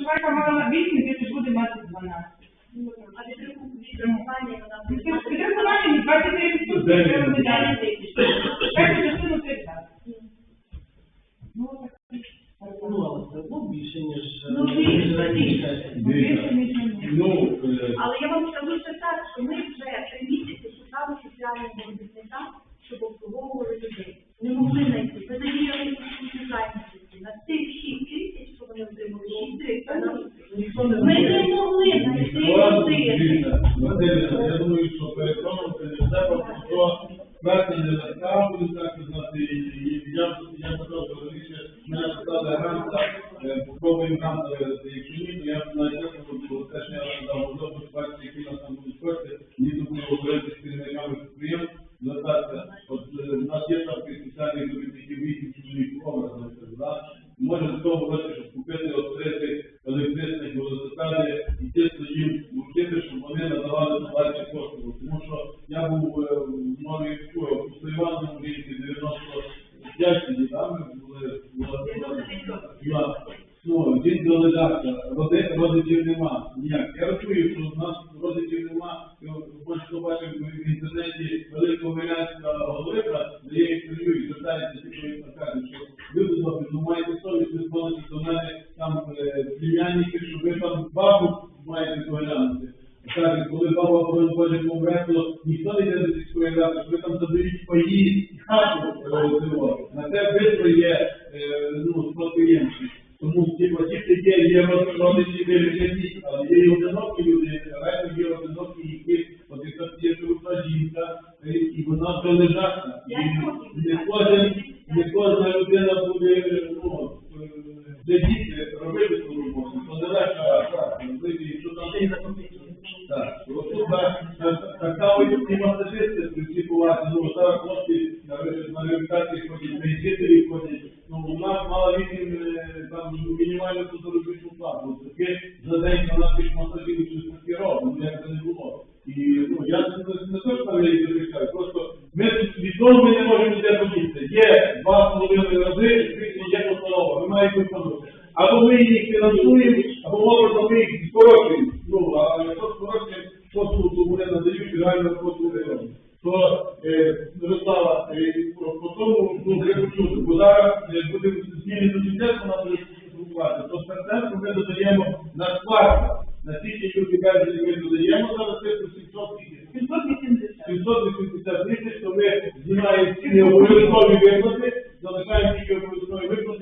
Швайка мала 8 тисяч, буде мати 12. А мати Підрахування 23 відсотки, треба видати тисяч. Першу частину це. Ну, так. Ну, але все одно більше, ніж... Ну, більше, більше. Більше, ніж. Ну, Але я вам скажу ще так, що ми вже три місяці шукали соціального робітника, щоб обслуговували людей. Не могли знайти. Ми надіяли на зайнятості. На цих 6 тисяч, вони отримали, 6 тисяч. Ніхто не Ми не могли знайти Василівна, я думаю, що тим не треба, що праці не наставили, так школі, у Сливаному рівні 95 тоді, там були, була Ну, він до лежача, родичів нема, ніяк. Я рахую, що в нас родичів нема, і от, ось хто бачив в інтернеті великого милянська головика, дає інтерв'ю і звертається, тільки він каже, що люди добрі, ну маєте совість, ви дзвоните до мене там е, племянники, що ви там бабу маєте доглянути. Каже, коли баба боронь Боже помре, то ніхто не йде до сільської ради, що ви там заберіть паї і хату е, цього. На те бистро є е, спадкоємці. Тому типу, діти є, є роз- родичі вигляді, але є і одинокі таке день вона 12 масажів через робимо, ну, як це не було. І, ну, я не, то, що там я їх захищаю, просто ми відомо ми не можемо ніде подітися. Є два з половиною рази, і є постанова, ви маєте виконувати. Або ми їх фінансуємо, або можемо ми їх скорочуємо. Ну, а якщо скорочуємо послугу, то вони надають реально послуги роблять. То е, Мирослава, е, по по тому, ну, я почув, бо зараз е, буде зміни до бюджету, вона буде звукувати, то серденько ми додаємо на склад, на ті, які люди кажуть, ми додаємо зараз цифру 700 тисяч. 780. 780 тисяч, то ми знімаємо ці необов'язкові виплати, залишаємо тільки обов'язкові виплати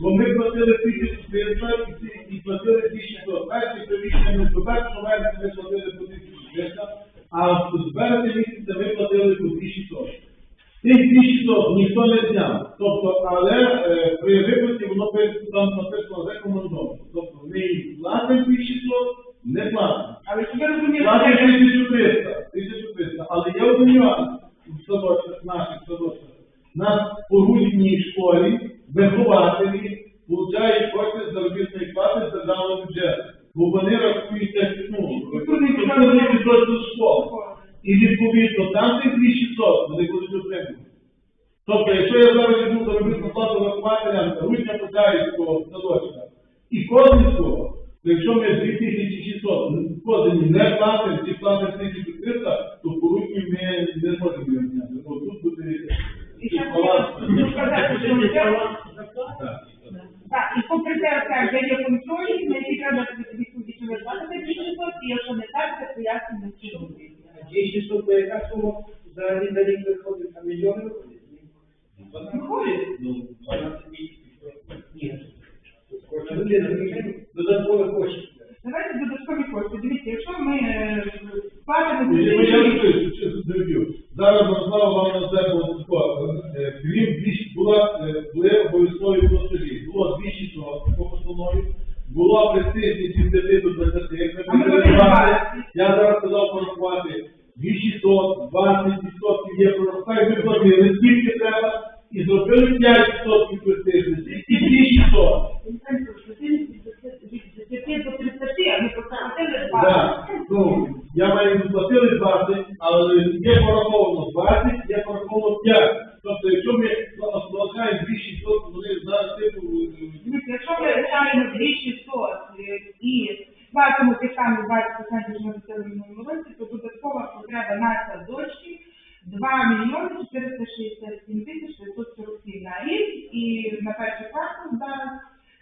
бо ми платили 1300 і платили 2600. Перші приміщення ми до першого вересня ми платили по 1300, а з березня місяця ми платили по 2600. Тих 2600 ніхто не зняв. Тобто, але е, при виплаті воно там написано рекомендовано. Тобто ми платимо 2600, не платимо. Але щоб ви розуміли, Платимо що 1300, 1300. Але є один нюанс в садочках, наших садочках. Нас по рудній школі вихователі получають кошти з заробітної плати з державного бюджету. Бо вони рахуються, ну, культурний підрозділ школи. І відповідно там цих 2600 вони будуть отримувати. Тобто, якщо я зараз візьму заробітну плату вихователям Рудня Потаївського садочка і Козинського, то якщо ми 2600 Козині не платимо, чи платимо 1300, то по Рудні ми не можемо його зняти. Бо тут буде І ще баланс. Так. І попри те, де є контроль, на які треба що ви платите більше, і якщо не так, це пояснення чому. Є ще то яка сума взагалі на рік виходить, а мільйони виходить? Ні. Виходить. Ну, 12 місяців. Ні. Кожна людина додаткові кошти. Давайте додаткові кошти. Дивіться, якщо ми е, платимо Ну, Я це дивлю. Зараз Мирослава вам на це крім була, е, були обов'язкові платежі. Було 200 по постанові, була престижність від 10 до 20, як ми робимо Я зараз сказав порахувати. 2600, 20% є Так ми зробили, скільки треба, і зробили 5% престижності,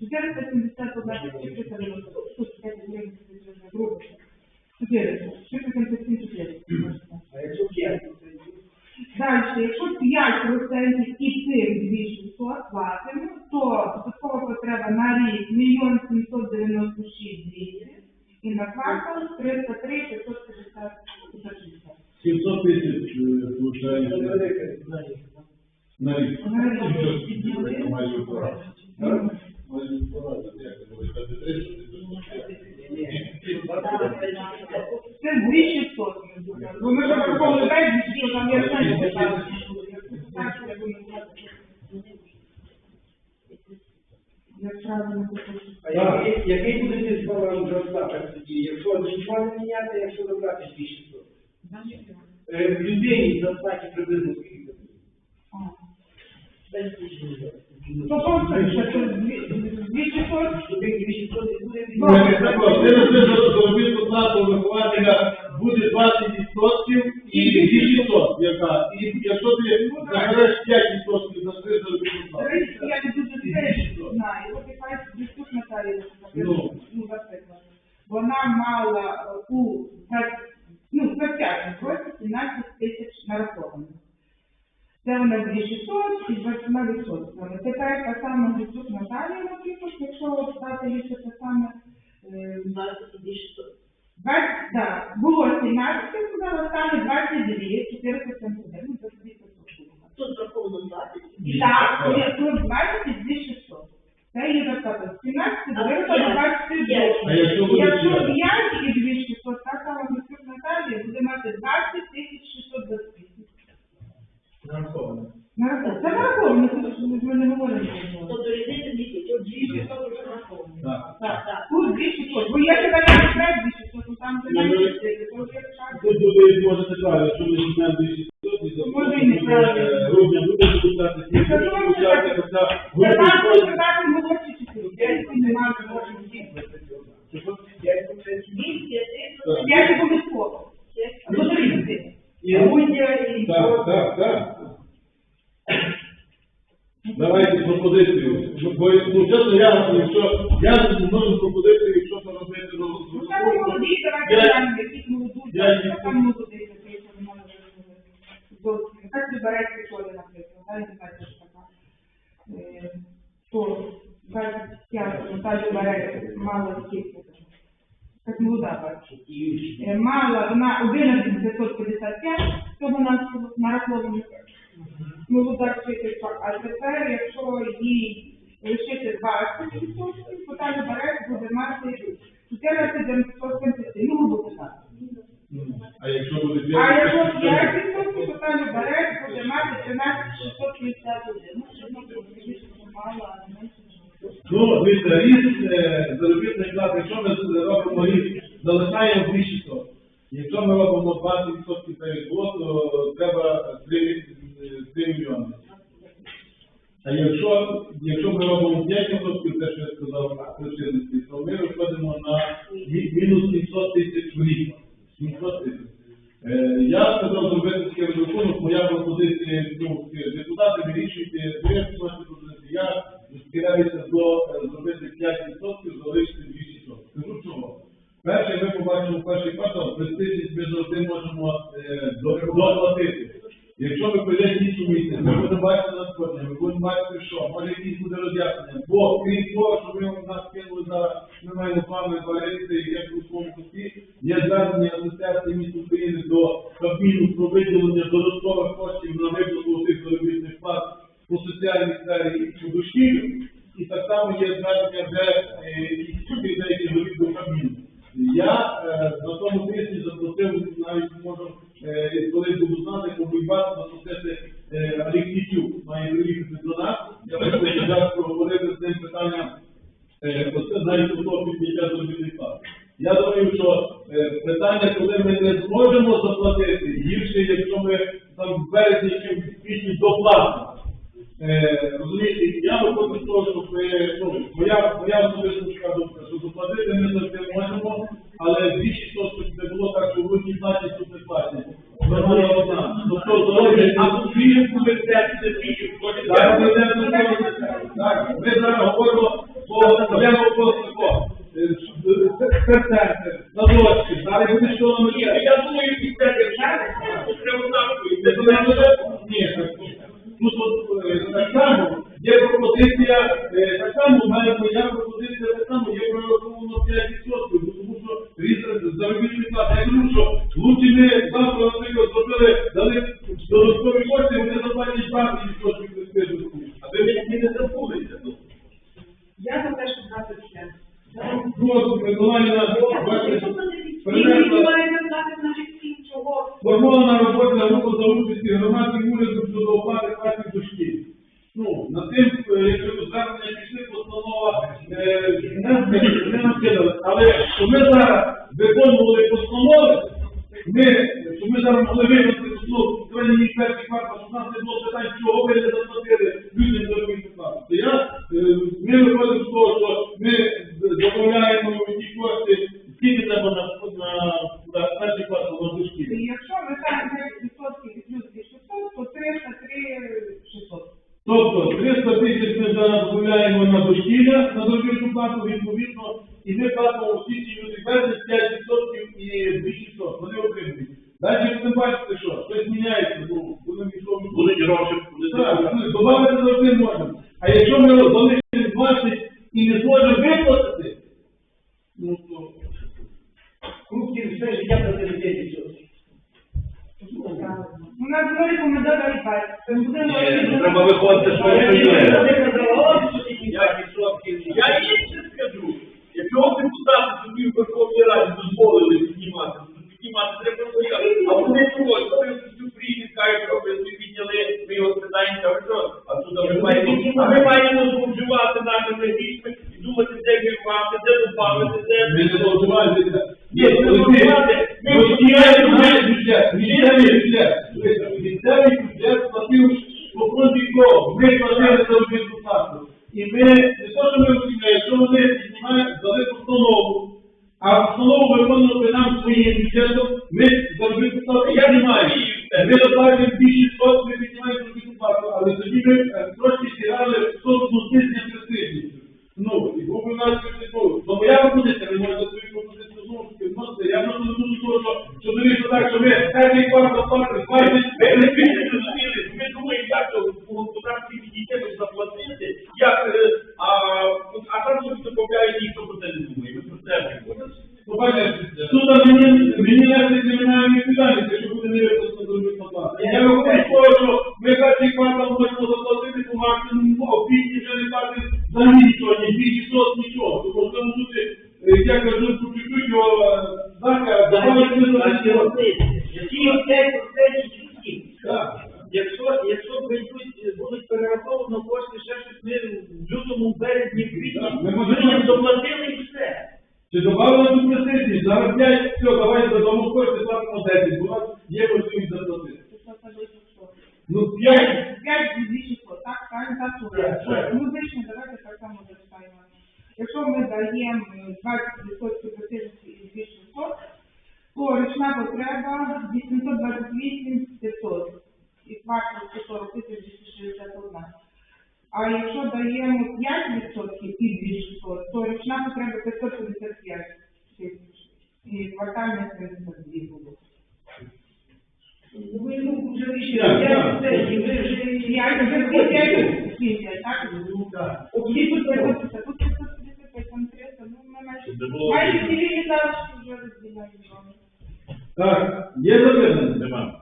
471 тисяча 390, тут 5 гривень, це грубо. 400, 477 400. А якщо п'ять, то це Далі, якщо 5% і цих 2600 платимо, то додаткова потреба на рік 1 796 200 і на квартал 303 550 560. 700 тисяч, е, це виходить, велике знання. на рік. На рік. Що це майже пора? Так? Майже пора, як це буде, сказати, 300 Це 2600. Ну ми яка. І якщо ти забереш 5% за три заробітну плату. Я не дуже добре знаю. От якась Христос Наталія, Ну. ну, наприклад, вона мала е, у 20, ну, 20 році 17 тисяч нарахованих. Це вона 2600 і 20 відсотками. Тепер та сама Христос Наталія, наприклад, якщо дати їй ще те саме, е, 20, так, було 17, я сказала, стане 22, 471, ну, це 200 Тут враховано 20. Так, 20 і 2600. Це є достатньо. 17 А виросло п'ять? 23 П'ять. А якщо буде Якщо? Немає, можемо всі. цього. процентів. 200, Так. 5 обов'язково. До 30. І Так, так, так. Давайте пропозицію. Ну, Бо, ну, чесно, я, якщо, я не можу пропозицію, якщо це робити, ну, Ну, так, молоді, давайте Я- глянемо, якісь молоді, я- так там молоді, які немає зовсім. Так Люберецькі школи, наприклад, да, я не знаю, що така. Е, То, 25, Наталя Люберецька мала скільки? Так молода, бачу. Е, Мала вона 11 555, цього нашого нараховано. Молода вчителька, а тепер, якщо їй лишити 20%, то та Люберець буде мати 14 977, ну, грубо так. А якщо буде А якщо 5, 5%, то та Люберець буде мати 13 651. Ну, що ну, більше, що мало, а не менше. Ну, дивіться, ріст е, заробітної плати, якщо ми робимо ріст, залишаємо 2600. Якщо ми робимо 20% переход, то треба 3, 3 мільйони. А якщо, якщо ми робимо 5%, те, що я сказав, то ми виходимо на мінус 700 тисяч в рік. 700 що може якісь буде роз'яснення. Бо крім того, що ми у нас кинули зараз, ми маємо з вами як у своєму кусті, є звернення Асоціації міст України до Кабміну про виділення додаткових коштів на виплату цих заробітних плат по соціальній сфері і по дошкіллю. І так само є звернення, де навіть у того підняття робітника. Я думаю, що е, питання, коли ми не зможемо заплатити, гірше, якщо ми там в березні чи в квітні доплатимо. Е, розумієте, я виходжу з того, що ну, моя моя особиста думка, що доплатити ми завжди можемо, але більше того, щоб не було так, що в одній платі тут не платять. Тобто зробить, а тут буде коли це все. Так, ми зараз говоримо. Я думаю, після держави, це однаково. на дошкілля на заробітну плату, відповідно, і ми платимо всі ці люди безвість 5% і 2600, вони отримують. Далі ви бачите, що щось міняється, бо вони нічого не дірочі. Так, добавити завжди можна. піднімаємо. Ми розставимо 2600, ми піднімаємо 200 баксів, але тоді ми трошки максимум ну, опіки вже не взагалі Якщо ми даємо 20% досяжності і більше 100, то річна потреба 828 500 і вартість 140 А якщо даємо 5% і 2600, то річна потреба 555 тисяч. І квартальна 72 було. Ви ну, вже вийшли, я вже вже я так? Ну, так щоб було. Так, є запитання? Нема.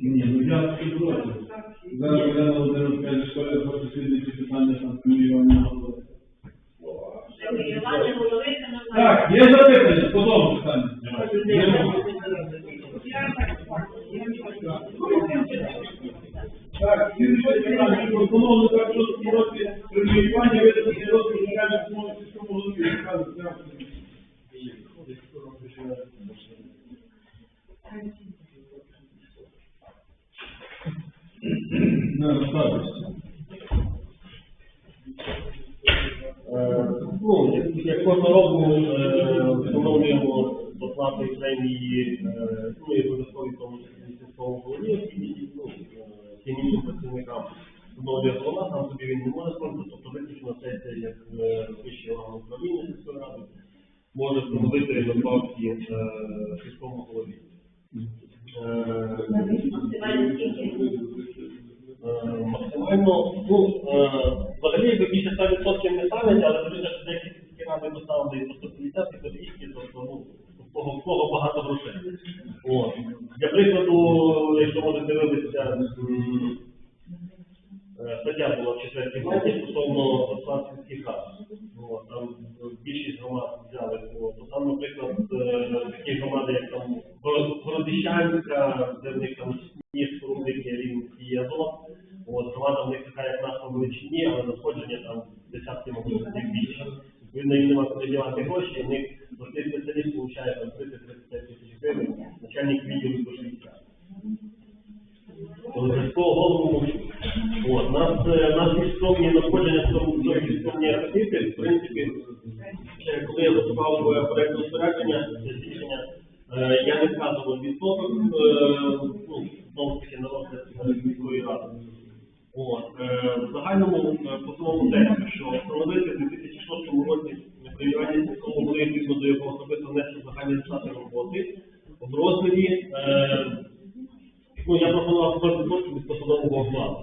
Ні, ну я скажу. Кожного року е, встановлюємо доплати премії, е, ну і поставили 150, і 200, тобто, в кого, багато грошей. От. Для прикладу, якщо можете дивитися, е, стаття була в четвертій маті стосовно сільських. От, там більшість громад взяли, то там, наприклад, е, такі громади, як там Горо- Городищанська, де 335 тисяч гривень, начальник відділу до 60. Сільського голову мовчу. От, нас, е, нас міжсобні надходження до міжсобні активи, в принципі, коли я готував проєкт розпорядження, засвідчення, е, я не вказував відсоток, е, ну, знову таки, на розгляд міської ради. От, в загальному по тому тексті, що встановити Я пропонував 40% від посадового окладу.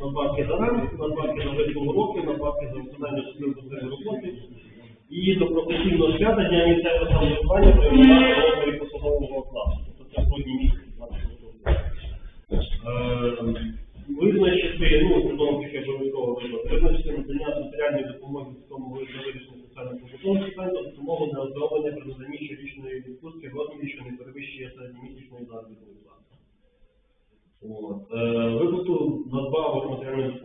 Надбавки за ранок, надбавки за вислугу років, надбавки за виконання службової роботи. І до професійного свята дня місцевого самоврядування розмірі посадового окладу. Тобто це в одній місці. Визначити, ну, знову таки обов'язково вибрати, визначити надання соціальної допомоги в тому вирішення соціальних побутових питань та допомогу на оздоровлення при наданні виплату надбавок матеріальної.